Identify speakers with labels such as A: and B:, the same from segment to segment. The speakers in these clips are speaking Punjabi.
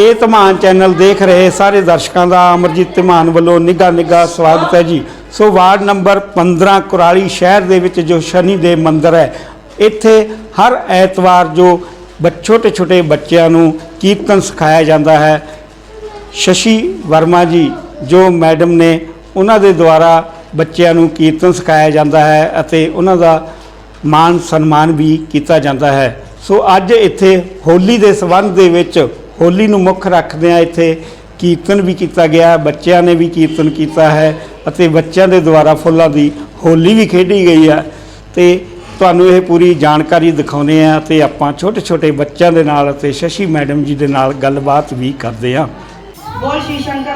A: ਇਹ ਧਮਾਨ ਚੈਨਲ ਦੇਖ ਰਹੇ ਸਾਰੇ ਦਰਸ਼ਕਾਂ ਦਾ, ਅਮਰਜੀਤ ਧਮਾਨ ਵੱਲੋਂ ਨਿੱਘਾ ਨਿੱਘਾ ਸਵਾਗਤ ਹੈ ਜੀ। ਸੋ ਵਾਰਡ ਨੰਬਰ 15 ਕੁਰਾਲੀ ਸ਼ਹਿਰ ਦੇ ਵਿੱਚ ਜੋ ਸ਼ਨੀ ਦੇਵ ਮੰਦਿਰ ਹੈ, ਇੱਥੇ ਹਰ ਐਤਵਾਰ ਜੋ ਛੋਟੇ ਛੋਟੇ ਬੱਚਿਆਂ ਨੂੰ ਕੀਰਤਨ ਸਿਖਾਇਆ ਜਾਂਦਾ ਹੈ। ਸ਼ਸ਼ੀ ਵਰਮਾ ਜੀ ਜੋ ਮੈਡਮ ਨੇ, ਉਹਨਾਂ ਦੇ ਦੁਆਰਾ ਬੱਚਿਆਂ ਨੂੰ ਕੀਰਤਨ ਸਿਖਾਇਆ ਜਾਂਦਾ ਹੈ ਅਤੇ ਉਹਨਾਂ ਦਾ ਮਾਨ ਸਨਮਾਨ ਵੀ ਕੀਤਾ ਜਾਂਦਾ ਹੈ। ਸੋ ਅੱਜ ਇੱਥੇ ਹੋਲੀ ਦੇ ਸਬੰਧ ਦੇ ਵਿੱਚ ਹੋਲੀ ਨੂੰ ਮੁੱਖ ਰੱਖਦਿਆਂ ਇੱਥੇ, ਕੀਰਤਨ ਵੀ ਕੀਤਾ ਗਿਆ, ਬੱਚਿਆਂ ਨੇ ਵੀ ਕੀਰਤਨ ਕੀਤਾ ਹੈ ਅਤੇ ਬੱਚਿਆਂ ਦੇ ਦੁਆਰਾ ਫੁੱਲਾਂ ਦੀ ਹੋਲੀ ਵੀ ਖੇਡੀ ਗਈ ਹੈ ਤੇ ਤੁਹਾਨੂੰ ਇਹ ਪੂਰੀ ਜਾਣਕਾਰੀ ਦਿਖਾਉਂਦੇ ਆ ਤੇ ਆਪਾਂ ਛੋਟੇ ਛੋਟੇ ਬੱਚਿਆਂ ਦੇ ਨਾਲ ਅਤੇ ਸ਼ਸ਼ੀ ਮੈਡਮ ਜੀ ਦੇ ਨਾਲ ਗੱਲਬਾਤ ਵੀ ਕਰਦੇ ਆ।
B: ਬੋਲ ਸ਼ੀ ਸ਼ੰਕਰ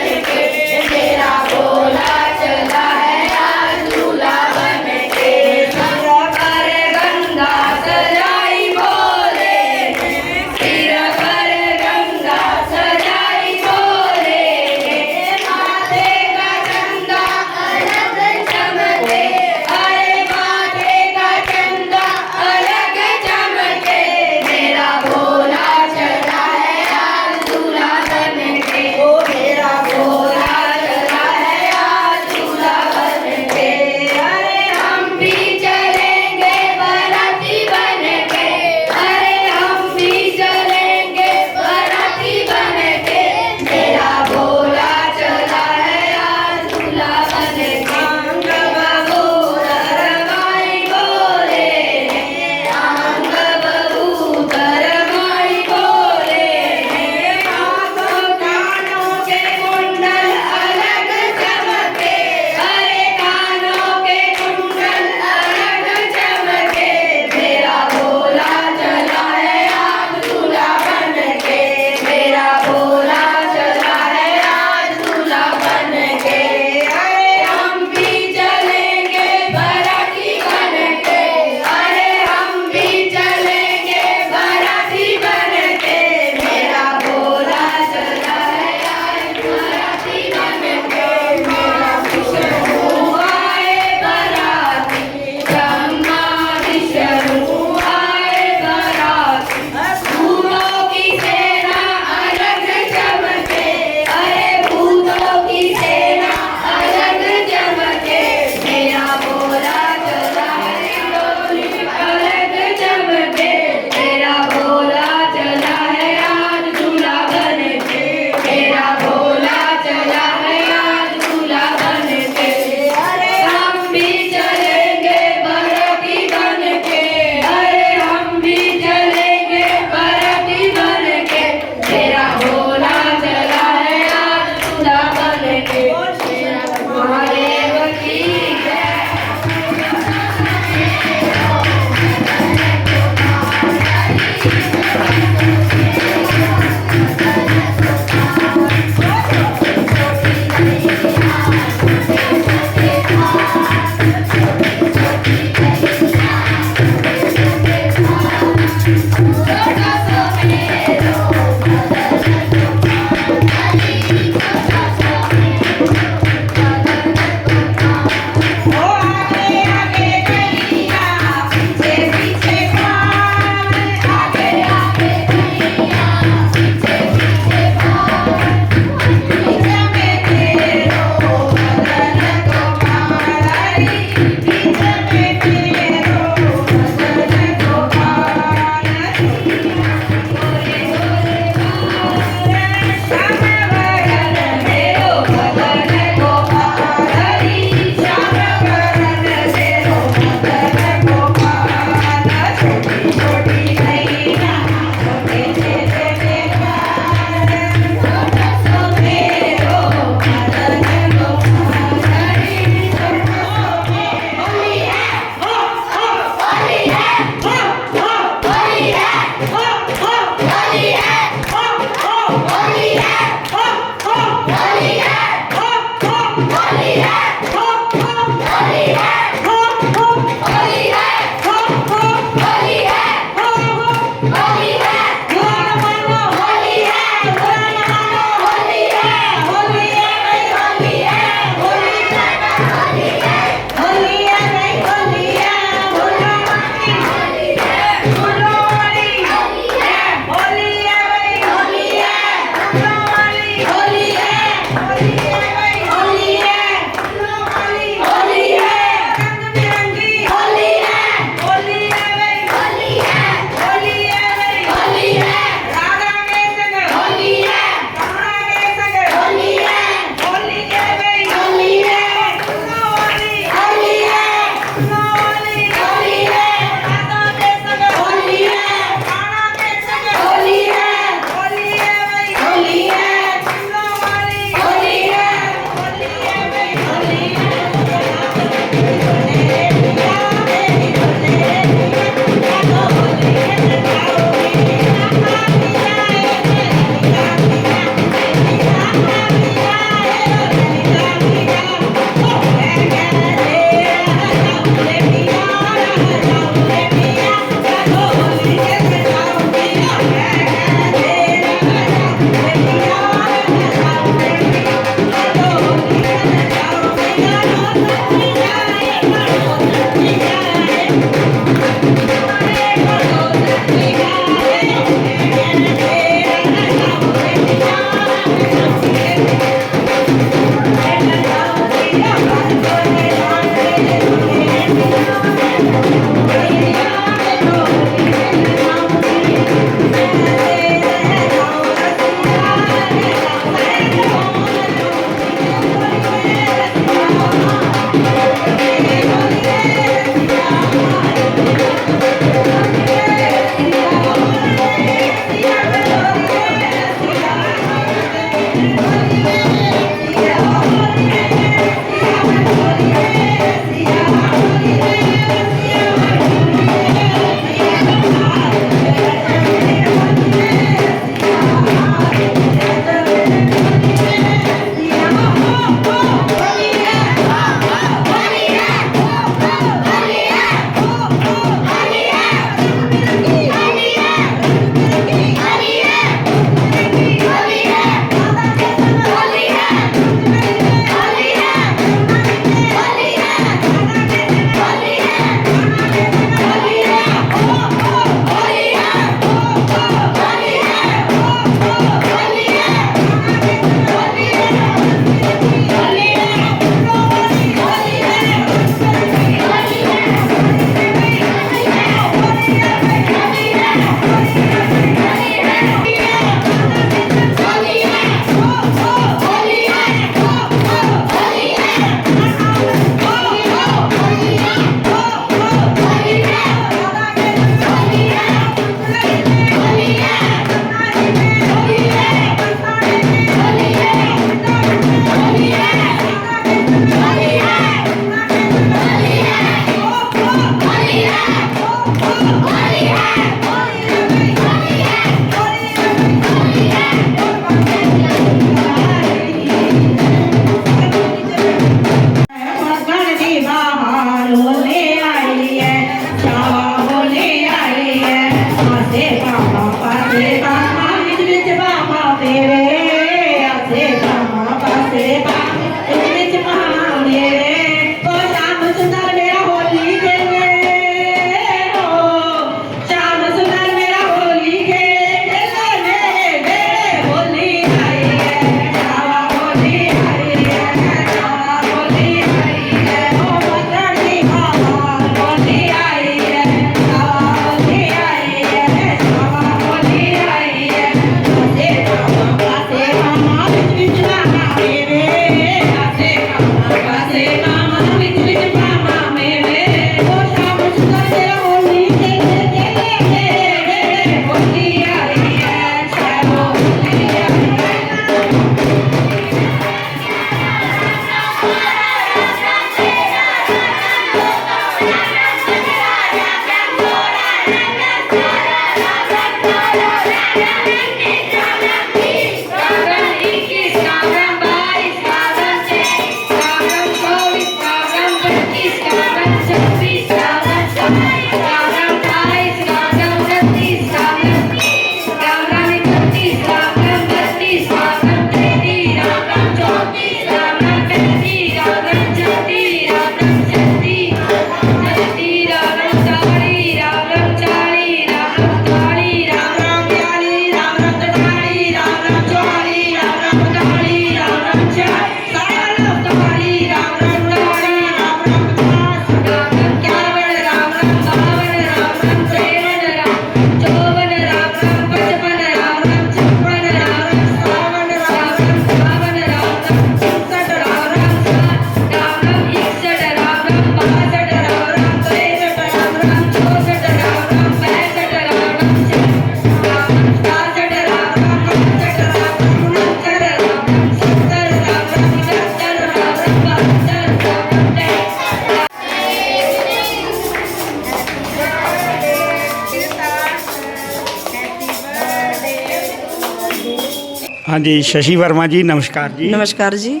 A: ਜੀ ਸ਼ਸ਼ੀ ਵਰਮਾ ਜੀ ਨਮਸਕਾਰ ਜੀ।
B: ਨਮਸਕਾਰ ਜੀ।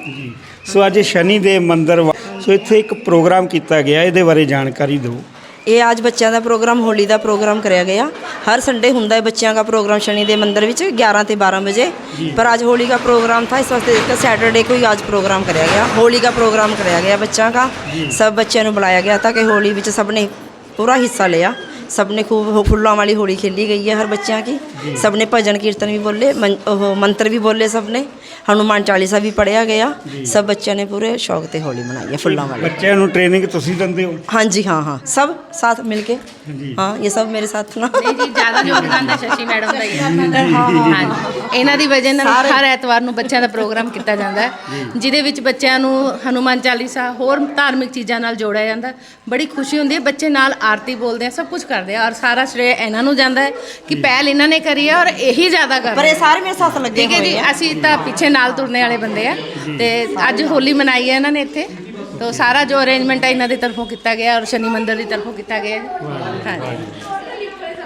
A: ਸੋ ਅੱਜ ਸ਼ਨੀ ਦੇ ਮੰਦਿਰ ਸੋ ਇੱਥੇ ਇੱਕ ਪ੍ਰੋਗਰਾਮ ਕੀਤਾ ਗਿਆ ਇਹਦੇ ਬਾਰੇ ਜਾਣਕਾਰੀ ਦਿਓ।
B: ਇਹ ਅੱਜ ਬੱਚਿਆਂ ਦਾ ਪ੍ਰੋਗਰਾਮ ਹੋਲੀ ਦਾ ਪ੍ਰੋਗਰਾਮ ਕਰਿਆ ਗਿਆ। ਹਰ ਸੰਡੇ ਹੁੰਦਾ ਹੈ ਬੱਚਿਆਂ ਦਾ ਪ੍ਰੋਗਰਾਮ ਸ਼ਨੀ ਦੇ ਮੰਦਿਰ ਵਿੱਚ 11 ਤੇ 12 ਵਜੇ। ਪਰ ਅੱਜ ਹੋਲੀ ਦਾ ਪ੍ਰੋਗਰਾਮ ਥਾ ਇਸ ਵਾਸਤੇ ਇੱਕ ਸੈਟਰਡੇ ਕੋਈ ਅੱਜ ਪ੍ਰੋਗਰਾਮ ਕਰਿਆ ਗਿਆ। ਹੋਲੀ ਦਾ ਪ੍ਰੋਗਰਾਮ ਕਰਿਆ ਗਿਆ ਬੱਚਿਆਂ ਦਾ। ਸਭ ਬੱਚਿਆਂ ਨੂੰ ਬੁਲਾਇਆ ਗਿਆ ਤਾਂ ਕਿ ਹੋਲੀ ਵਿੱਚ ਸਭ ਨੇ ਪੂਰਾ ਹਿੱਸਾ ਲਿਆ। ਸਭ ਨੇ ਖੂਬ ਹੋ- ਫੁੱਲਾਂ ਵਾਲੀ ਹੋਲੀ खेली गई है हर बच्चों की सब ने भजन कीर्तन भी बोले मन- ओह, मंत्र भी बोले सब ने हनुमान चालीसा भी पढ़िया गया सब बच्चों ने पूरे शौक ਤੇ ਹੋਲੀ ਮਨਾਈ ਹੈ ਫੁੱਲਾਂ ਵਾਲੀ
A: ਬੱਚਿਆਂ ਨੂੰ ਟ੍ਰੇਨਿੰਗ ਤੁਸੀਂ ਦਿੰਦੇ ਹੋ
B: हाँ जी हाँ हाँ सब साथ मिलके
A: जी।
B: हाँ ये सब मेरे साथ ना
C: ਨਹੀਂ ਜੀ ਜ਼ਿਆਦਾ ਯੋਗਦਾਨ ਤਾਂ ਸ਼ਸ਼ੀ ਮੈਡਮ ਦਾ ਹੀ ਹੈ ਹਾਂਜੀ ਇਹਨਾਂ ਦੀ ਵਜ੍ਹਾ ਨਾਲ
B: ਸਾਰੇ-
C: ਹਰ ਐਤਵਾਰ ਨੂੰ ਬੱਚਿਆਂ ਦਾ ਪ੍ਰੋਗਰਾਮ ਕੀਤਾ ਜਾਂਦਾ ਹੈ ਜਿਹਦੇ ਵਿੱਚ ਬੱਚਿਆਂ ਨੂੰ ਹਨੂਮਾਨ ਚਾਲੀਸਾ ਹੋਰ ਧਾਰਮਿਕ ਚੀਜ਼ਾਂ ਨਾਲ ਜੋੜਿਆ ਜਾਂਦਾ ਹੈ। ਬੜੀ ਖੁਸ਼ੀ ਹੁੰਦੀ ਹੈ ਬੱਚੇ ਨਾਲ ਆਰਤੀ ਬੋਲਦੇ ਆ ਸਭ ਕੁਝ ਕਰਦੇ ਕਰਦੇ ਆ ਔਰ ਸਾਰਾ ਸ਼੍ਰੇ ਇਹਨਾਂ ਨੂੰ ਜਾਂਦਾ ਹੈ ਕਿ ਪਹਿਲ ਇਹਨਾਂ ਨੇ ਕਰੀ ਹੈ ਔਰ ਇਹੀ ਜ਼ਿਆਦਾ ਕਰ ਪਰ
B: ਇਹ ਸਾਰੇ ਮੇਰੇ ਸਾਥ ਲੱਗੇ
C: ਠੀਕ ਹੈ ਜੀ ਅਸੀਂ ਤਾਂ ਪਿੱਛੇ ਨਾਲ ਤੁਰਨੇ ਵਾਲੇ ਬੰਦੇ ਆ ਤੇ ਅੱਜ ਹੋਲੀ ਮਨਾਈ ਹੈ ਇਹਨਾਂ ਨੇ ਇੱਥੇ। ਤੋ ਸਾਰਾ ਜੋ ਅਰੇਂਜਮੈਂਟ ਹੈ ਇਹਨਾਂ ਦੀ ਤਰਫੋਂ ਕੀਤਾ ਗਿਆ ਔਰ ਸ਼ਨੀ ਮੰਦਿਰ ਦੀ ਤਰਫੋਂ ਕੀਤਾ ਗਿਆ। ਹੈ। ਹਾਂਜੀ।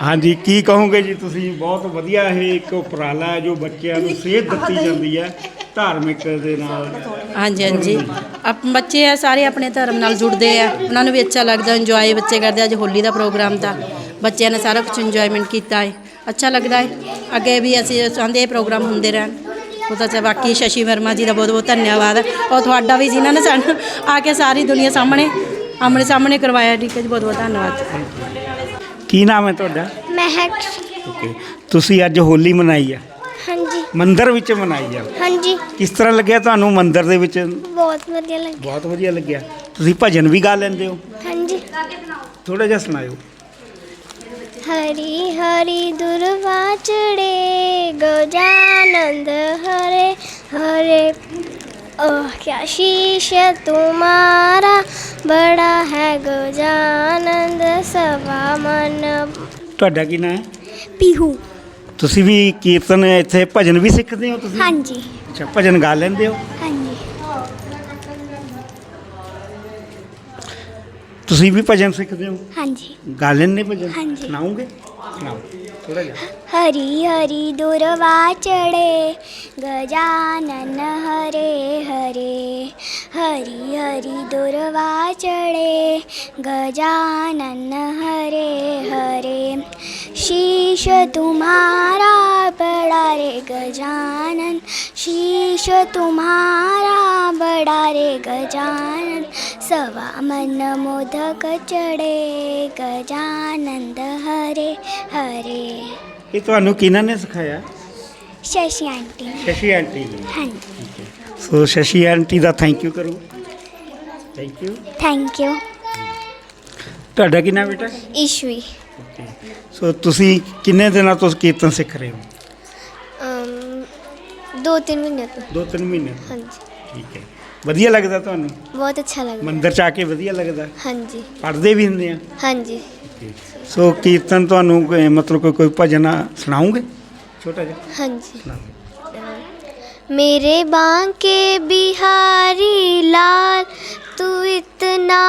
A: ਹਾਂਜੀ ਕੀ ਕਹੋਗੇ ਜੀ ਤੁਸੀਂ? ਬਹੁਤ ਵਧੀਆ ਇਹ ਇੱਕ ਉਪਰਾਲਾ ਹੈ ਜੋ ਬੱਚਿਆਂ ਨੂੰ ਸੇਧ ਦਿੱਤੀ ਜਾਂਦੀ ਹੈ ਧਾਰਮਿਕ ਦੇ ਨਾਲ।
D: ਹਾਂਜੀ ਹਾਂਜੀ। ਆਪ ਬੱਚੇ ਆ ਸਾਰੇ ਆਪਣੇ ਧਰਮ ਨਾਲ ਜੁੜਦੇ ਆ। ਉਹਨਾਂ ਨੂੰ ਵੀ ਅੱਛਾ ਲੱਗਦਾ ਇੰਜੋਏ ਬੱਚੇ ਕਰਦੇ ਆ। ਅੱਜ ਹੋਲੀ ਦਾ ਪ੍ਰੋਗਰਾਮ ਤਾਂ ਬੱਚਿਆਂ ਨੇ ਸਾਰਾ ਕੁਝ ਇੰਜੋਇਮੈਂਟ ਕੀਤਾ ਹੈ। ਅੱਛਾ ਲੱਗਦਾ ਹੈ। ਅੱਗੇ ਵੀ ਅਸੀਂ ਚਾਹੁੰਦੇ ਇਹ ਪ੍ਰੋਗਰਾਮ ਹੁੰਦੇ ਰਹਿਣ। ਉਹ ਤਾਂ ਚ- ਬਾਕੀ ਸ਼ਸ਼ੀ ਵਰਮਾ ਜੀ ਦਾ ਬਹੁਤ ਬਹੁਤ ਧੰਨਵਾਦ। ਔਰ ਤੁਹਾਡਾ ਵੀ ਜਿਨ੍ਹਾਂ ਨੇ ਸਾਨੂੰ। ਆ ਕੇ ਸਾਰੀ ਦੁਨੀਆ ਸਾਹਮਣੇ ਆਮਣੇ ਸਾਹਮਣੇ ਕਰਵਾਇਆ। ਠੀਕ ਹੈ ਜੀ ਬਹੁਤ ਬਹੁਤ ਧੰਨਵਾਦ।
A: ਕੀ ਨਾਮ ਹੈ ਤੁਹਾਡਾ?
E: ਮਹਿਕ।
A: ਓਕੇ ਤੁਸੀਂ ਅੱਜ ਹੋਲੀ ਮਨਾਈ ਹੈ
E: ਹਾਂਜੀ।
A: ਮੰਦਿਰ ਵਿੱਚ ਮਨਾਈ ਆ।
E: ਹਾਂਜੀ।
A: ਕਿਸ ਤਰ੍ਹਾਂ ਲੱਗਿਆ ਤੁਹਾਨੂੰ ਮੰਦਿਰ ਦੇ ਵਿੱਚ?
E: ਬਹੁਤ ਵਧੀਆ ਲੱਗਿਆ
A: ਬਹੁਤ ਵਧੀਆ ਲੱਗਿਆ। ਤੁਸੀਂ ਭਜਨ ਵੀ ਗਾ ਲੈਂਦੇ ਹੋ।
E: ਹਾਂਜੀ।
A: ਥੋੜਾ ਜਿਹਾ ਸੁਣਾਇਓ।
E: ਹਰੀ ਹਰੀ ਦੁਰਵਾ ਚੜੇ ਗਜਾਨੰਦ ਹਰੇ ਹਰੇ। ओह क्या शीश तुम्हारा बड़ा है गजानंद सवा मन
A: ਤੁਹਾਡਾ ਕੀ ਨਾਮ ਹੈ
E: पीहू
A: ਤੁਸੀਂ ਵੀ ਕੀਰਤਨ ਇੱਥੇ ਭਜਨ ਵੀ ਸਿੱਖਦੇ ਹੋ ਤੁਸੀਂ
E: हाँ जी
A: ਅੱਛਾ ਭਜਨ ਗਾ ਲੈਂਦੇ ਹੋ
E: हाँ जी
A: ਤੁਸੀਂ ਵੀ ਭਜਨ ਸਿੱਖਦੇ ਹੋ
E: हाँ जी
A: ਗਾ ਲੈਂਦੇ ਭਜਨ
E: ਹਾਂਜੀ।
A: ਸੁਣਾਓਗੇ ਸੁਣਾਓ ਥੋੜਾ ਜਿਹਾ
E: हरी हरी दुर्वा चढ़े गजानन हरे हरे. हरी हरी दुर्वा चढ़े गजानन हरे हरे. शीश तुम्हारा बड़ा रे गजानन शीश तुम्हारा बड़ा रे गजानन सवा मन मोदक चढ़े गजानंद हरे हरे
A: ਇਹ ਤੁਹਾਨੂੰ ਕਿਹਨਾਂ ਨੇ ਸਿਖਾਇਆ
E: शशि आंटी
A: ਸ਼ਸ਼ੀ ਆਂਟੀ ਨੇ
E: हाँ जी
A: ਸੋ ਸ਼ਸ਼ੀ ਆਂਟੀ ਦਾ ਥੈਂਕ ਯੂ ਕਰੋ ਥੈਂਕ ਯੂ
E: थैंक यू
A: ਤੁਹਾਡਾ ਕੀ ਨਾਮ ਬੇਟਾ
E: ईश्वी
A: ਸੋ ਤੁਸੀਂ ਕਿੰਨੇ ਦਿਨਾਂ ਤੋਂ ਕੀਰਤਨ ਸਿੱਖ ਰਹੇ ਹੋ?
E: ਅਮ, ਦੋ ਤਿੰਨ ਮਹੀਨੇ ਤੋਂ।
A: ਦੋ ਤਿੰਨ ਮਹੀਨੇ
E: ਹਾਂਜੀ।
A: ਠੀਕ ਹੈ। ਵਧੀਆ ਲੱਗਦਾ ਤੁਹਾਨੂੰ?
E: ਬਹੁਤ ਅੱਛਾ ਲੱਗਦਾ।
A: ਮੰਦਿਰ ਚ ਆ ਕੇ ਵਧੀਆ ਲੱਗਦਾ?
E: ਹਾਂਜੀ।
A: ਪੜ੍ਹਦੇ ਵੀ ਹੁੰਦੇ ਆ?
E: ਹਾਂਜੀ।
A: ਸੋ ਕੀਰਤਨ ਤੁਹਾਨੂੰ ਮਤਲਬ ਕੋਈ ਭਜਨ ਆ- ਸੁਣਾਉਂਗੇ ਛੋਟਾ ਜਿਹਾ?
E: ਹਾਂਜੀ।
A: ਸੁਣਾਉਂਗੇ
E: मेरे बांके बिहारी लाल तू इतना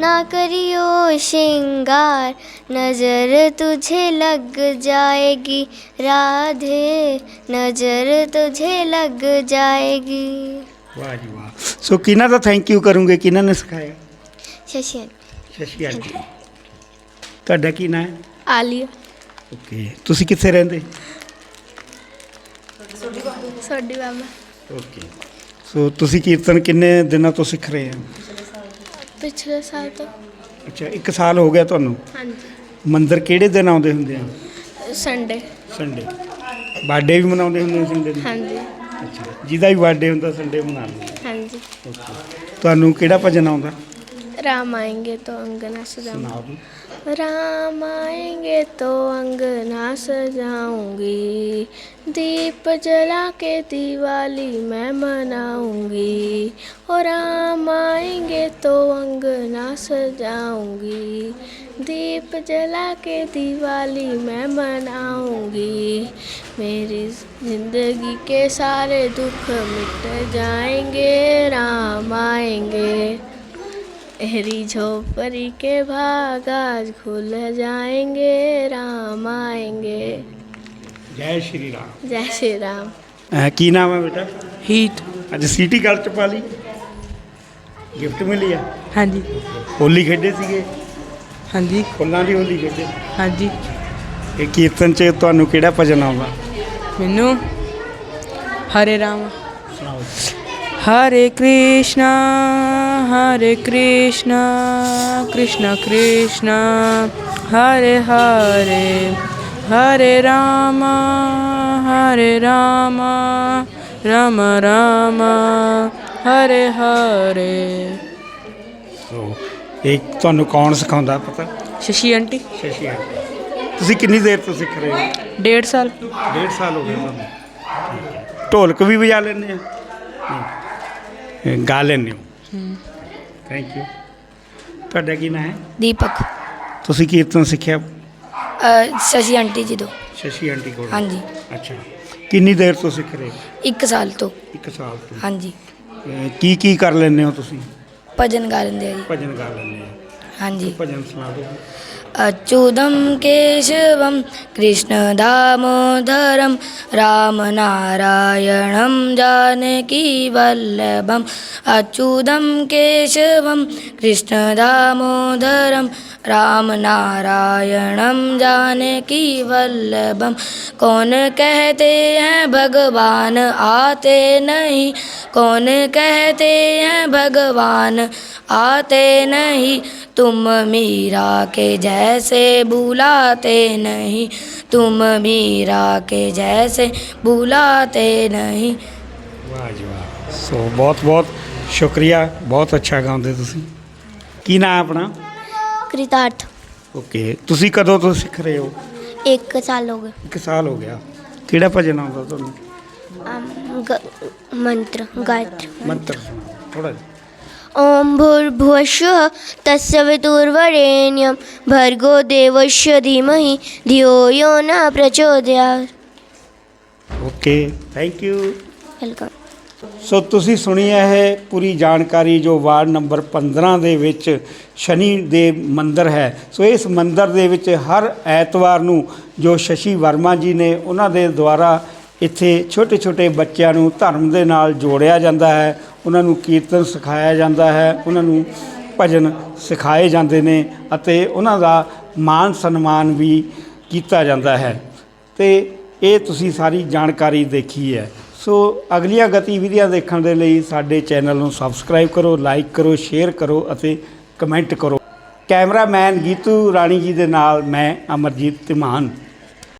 E: ना करियो श्रृंगार नजर तुझे लग जाएगी राधे नजर तुझे लग जाएगी
A: ਵਾਹ ਜੀ ਵਾਹ ਸੋ ਕਿਹਨਾਂ ਦਾ ਥੈਂਕ ਯੂ ਕਰੂੰਗੇ ਕਿਹਨਾਂ ਨੇ ਸਿਖਾਇਆ
E: शशि
A: ਸ਼ਸ਼ੀ ਆਂਟੀ ਤੁਹਾਡਾ ਕੀ ਨਾਮ ਹੈ
E: आलिया
A: ਓਕੇ ਤੁਸੀਂ ਕਿੱਥੇ ਰਹਿੰਦੇ
E: ਸੋਡੀ ਬਾਬਾ
A: ਓਕੇ। ਸੋ ਤੁਸੀਂ ਕੀਰਤਨ ਕਿੰਨੇ ਦਿਨਾਂ ਤੋਂ ਸਿੱਖ ਰਹੇ ਹੋ?
E: ਪਿਛਲੇ ਸਾਲ ਤੋਂ।
A: ਅੱਛਾ 1 ਸਾਲ ਹੋ ਗਿਆ ਤੁਹਾਨੂੰ?
E: ਹਾਂਜੀ।
A: ਮੰਦਰ ਕਿਹੜੇ ਦਿਨ ਆਉਂਦੇ ਹੁੰਦੇ ਆ?
E: ਸੰਡੇ
A: ਸੰਡੇ ਬਰਥਡੇ ਵੀ ਮਨਾਉਂਦੇ ਹੁੰਦੇ ਆ ਸੰਡੇ ਨੂੰ?
E: ਹਾਂਜੀ।
A: ਅੱਛਾ ਜਿਹਦਾ ਵੀ ਬਰਥਡੇ ਹੁੰਦਾ ਸੰਡੇ ਮਨਾ ਹਾਂਜੀ। ਤੁਹਾਨੂੰ ਕਿਹੜਾ ਭਜਨ ਆਉਂਦਾ?
E: ਰਾਮ ਆਏਗੇ ਤਾਂ ਅੰਗਨਾ ਸੁਦਾਮ
A: ਸੁਣਾਓ
E: राम आएँगे तो अंगना सजाऊँगी। दीप जला के दिवाली मैं मनाऊँगी। और राम आएँगे तो अंगना सजाऊँगी। दीप जला के दिवाली मैं मनाऊँगी। मेरी ज़िंदगी के सारे दुख मिट जाएँगे, राम आएँगे। एहरी झोपड़ी के भाग आज खुल जाएंगे राम आएंगे
A: ਜੈ ਸ਼੍ਰੀ ਰਾਮ
E: जय श्री राम
A: ਅਹ ਕੀ ਨਾਮ ਹੈ ਬੇਟਾ
F: ਹੀਟ
A: ਅੱਜ ਸਿਟੀ ਗੱਲ ਚ ਪਾ ਲਈ ਗਿਫਟ ਮਿਲੀ ਆ
F: ਹਾਂਜੀ
A: ਹੋਲੀ ਖੇਡੇ ਸੀਗੇ
F: ਹਾਂਜੀ
A: ਫੁੱਲਾਂ ਦੀ ਹੋਲੀ ਖੇਡੇ
F: ਹਾਂਜੀ
A: ਇਹ ਕੀਰਤਨ ਚ ਤੁਹਾਨੂੰ ਕਿਹੜਾ ਭਜਨ ਆਉਂਦਾ
F: ਮੈਨੂੰ ਹਰੇ ਰਾਮ ਹਰੇ ਕ੍ਰਿਸ਼ਨਾ ਹਰੇ ਕ੍ਰਿਸ਼ਨਾ ਕ੍ਰਿਸ਼ਨਾ ਕ੍ਰਿਸ਼ਨਾ ਹਰੇ ਹਰੇ ਹਰੇ ਰਾਮ ਹਰੇ ਰਾਮ ਰਾਮ ਰਾਮ ਹਰੇ ਹਰੇ
A: ਸੋ ਇਹ ਤੁਹਾਨੂੰ ਕੌਣ ਸਿਖਾਉਂਦਾ ਪਤਾ
F: ਸ਼ਸ਼ੀ ਆਂਟੀ
A: ਸ਼ਸ਼ੀ ਆਂਟੀ। ਤੁਸੀਂ ਕਿੰਨੀ ਦੇਰ ਤੋਂ ਸਿੱਖ ਰਹੇ ਹੋ
F: ਡੇਢ ਸਾਲ
A: ਡੇਢ ਸਾਲ ਹੋ ਗਏ ਤੁਹਾਨੂੰ। ਢੋਲਕ ਵੀ ਵਜਾ ਲੈਂਦੇ ਆ। ਗਾ ਲੈਂਦੇ ਹੋ ਥੈਂਕ ਯੂ ਤੁਹਾਡਾ ਕੀ ਨਾਮ ਹੈ?
G: ਦੀਪਕ।
A: ਤੁਸੀਂ ਕੀਰਤਨ ਸਿੱਖਿਆ?
G: ਸ਼ਸ਼ੀ ਆਂਟੀ ਜੀ ਤੋਂ।
A: ਸ਼ਸ਼ੀ ਆਂਟੀ ਕੋਲ?
G: ਹਾਂਜੀ।
A: ਅੱਛਾ। ਕਿੰਨੀ ਦੇਰ ਤੋਂ ਸਿੱਖ ਰਹੇ? ਹੋ?
G: ਇੱਕ ਸਾਲ ਤੋਂ।
A: ਇੱਕ ਸਾਲ ਤੋਂ।
G: ਹਾਂਜੀ।
A: ਅਹ ਕੀ ਕੀ ਕਰ ਲੈਂਦੇ ਹੋ ਤੁਸੀਂ?
G: ਭਜਨ ਗਾ ਲੈਂਦੇ ਆ ਜੀ।
A: ਭਜਨ ਗਾ ਲੈਂਦੇ ਆ।
G: ਹਾਂਜੀ।
A: ਭਜਨ ਸੁਣਾ ਦਿਓ।
G: अच्युतं केशवं कृष्णदामोदरं रामनारायणं जानकीवल्लभम् अच्युतं केशवं कृष्णदामोदरं रामनारायणं जानकीवल्लभं कौन कहते हैं भगवान आते नहीं कौन कहते हैं भगवान आते नहीं तुम मीरा के जैसे बुलाते नहीं तुम मीरा के जैसे बुलाते नहीं
A: ਵਾਹ ਜੀ ਵਾਹ ਸੋ ਬਹੁਤ ਬਹੁਤ ਸ਼ੁਕਰੀਆ ਬਹੁਤ ਅੱਛਾ ਗਾਉਂਦੇ ਤੁਸੀਂ ਕੀ ਨਾਮ ਆਪਣਾ
G: कृतार्थ
A: ਓਕੇ ਤੁਸੀਂ ਕਦੋਂ ਤੋਂ ਸਿੱਖ ਰਹੇ ਹੋ
G: एक साल हो
A: ਇੱਕ ਸਾਲ ਹੋ ਗਿਆ ਕਿਹੜਾ ਭਜਨ ਆਉਂਦਾ ਤੁਹਾਨੂੰ
G: गए मंत्र गायत्री
A: ਮੰਤਰ ਸੁਣਾਓ ਥੋੜਾ ਜਿਹਾ
G: ॐ भूर्भुवस्वः तस्य वितुर्वरेण्यं भर्गो देवस्य धीमहि धियो यो न प्रचोदयात्
A: okay thank you
G: welcome
A: so ਤੁਸੀਂ ਸੁਣੀ ਹੈ ਇਹ ਪੂਰੀ ਜਾਣਕਾਰੀ ਜੋ ਵਾਰਡ ਨੰਬਰ 15 ਦੇ ਵਿੱਚ ਸ਼ਨੀ ਦੇ ਮੰਦਿਰ ਹੈ। ਸੋ ਇਸ ਮੰਦਿਰ ਦੇ ਵਿੱਚ ਹਰ ਐਤਵਾਰ ਨੂੰ ਜੋ ਸ਼ਸ਼ੀ ਵਰਮਾ ਜੀ ਨੇ ਉਹਨਾਂ ਦੇ ਦੁਆਰਾ ਇੱਥੇ ਛੋਟੇ ਛੋਟੇ ਬੱਚਿਆਂ ਨੂੰ ਧਰਮ ਦੇ ਨਾਲ ਜੋੜਿਆ ਜਾਂਦਾ ਹੈ। ਉਹਨਾਂ ਨੂੰ ਕੀਰਤਨ ਸਿਖਾਇਆ ਜਾਂਦਾ ਹੈ। ਉਹਨਾਂ ਨੂੰ ਭਜਨ ਸਿਖਾਏ ਜਾਂਦੇ ਨੇ ਅਤੇ ਉਹਨਾਂ ਦਾ ਮਾਨ ਸਨਮਾਨ ਵੀ ਕੀਤਾ ਜਾਂਦਾ ਹੈ। ਤੇ ਇਹ ਤੁਸੀਂ ਸਾਰੀ ਜਾਣਕਾਰੀ ਦੇਖੀ ਹੈ। ਸੋ ਅਗਲੀਆਂ ਗਤੀਵਿਧੀਆਂ ਦੇਖਣ ਦੇ ਲਈ ਸਾਡੇ ਚੈਨਲ ਨੂੰ ਸਬਸਕ੍ਰਾਈਬ ਕਰੋ, ਲਾਈਕ ਕਰੋ, ਸ਼ੇਅਰ ਕਰੋ ਅਤੇ ਕਮੈਂਟ ਕਰੋ। ਕੈਮਰਾਮੈਨ ਗੀਤੂ ਰਾਣੀ ਜੀ ਦੇ ਨਾਲ ਮੈਂ ਅਮਰਜੀਤ ਤਿਮਾਨ